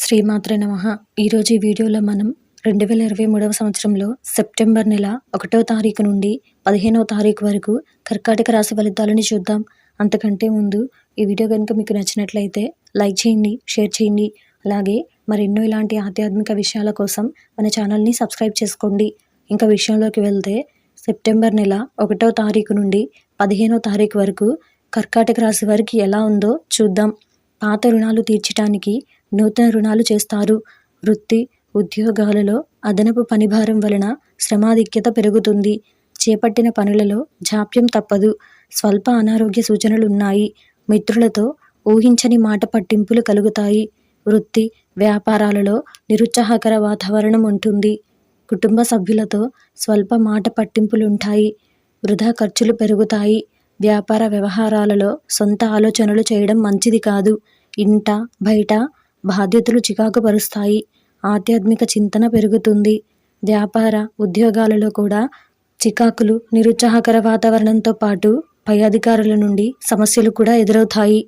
శ్రీమాత్ర నమ. ఈరోజు ఈ వీడియోలో మనం రెండు వేల ఇరవై మూడవ సంవత్సరంలో సెప్టెంబర్ నెల ఒకటో తారీఖు నుండి పదిహేనవ తారీఖు వరకు కర్కాటక రాశి ఫలితాలను చూద్దాం. అంతకంటే ముందు ఈ వీడియో కనుక మీకు నచ్చినట్లయితే లైక్ చేయండి షేర్ చేయండి. అలాగే మరెన్నో ఇలాంటి ఆధ్యాత్మిక విషయాల కోసం మన ఛానల్ని సబ్స్క్రైబ్ చేసుకోండి. ఇంకా విషయంలోకి వెళ్తే సెప్టెంబర్ నెల ఒకటో తారీఖు నుండి పదిహేనో తారీఖు వరకు కర్కాటక రాశి వారికి ఎలా ఉందో చూద్దాం. పాత రుణాలు తీర్చడానికి నూతన రుణాలు చేస్తారు. వృత్తి ఉద్యోగాలలో అదనపు పనిభారం వలన శ్రమాధిక్యత పెరుగుతుంది. చేపట్టిన పనులలో జాప్యం తప్పదు. స్వల్ప అనారోగ్య సూచనలు ఉన్నాయి మిత్రులతో ఊహించని మాట పట్టింపులు కలుగుతాయి. వృత్తి వ్యాపారాలలో నిరుత్సాహకర వాతావరణం ఉంటుంది. కుటుంబ సభ్యులతో స్వల్ప మాట పట్టింపులుంటాయి. వృధా ఖర్చులు పెరుగుతాయి. వ్యాపార వ్యవహారాలలో సొంత ఆలోచనలు చేయడం మంచిది కాదు. ఇంట బయట బాధ్యతలు చికాకు పరుస్తాయి ఆధ్యాత్మిక చింతన పెరుగుతుంది. వ్యాపార ఉద్యోగాలలో కూడా చికాకులు నిరుత్సాహకర వాతావరణంతో పాటు పై అధికారుల నుండి సమస్యలు కూడా ఎదురవుతాయి.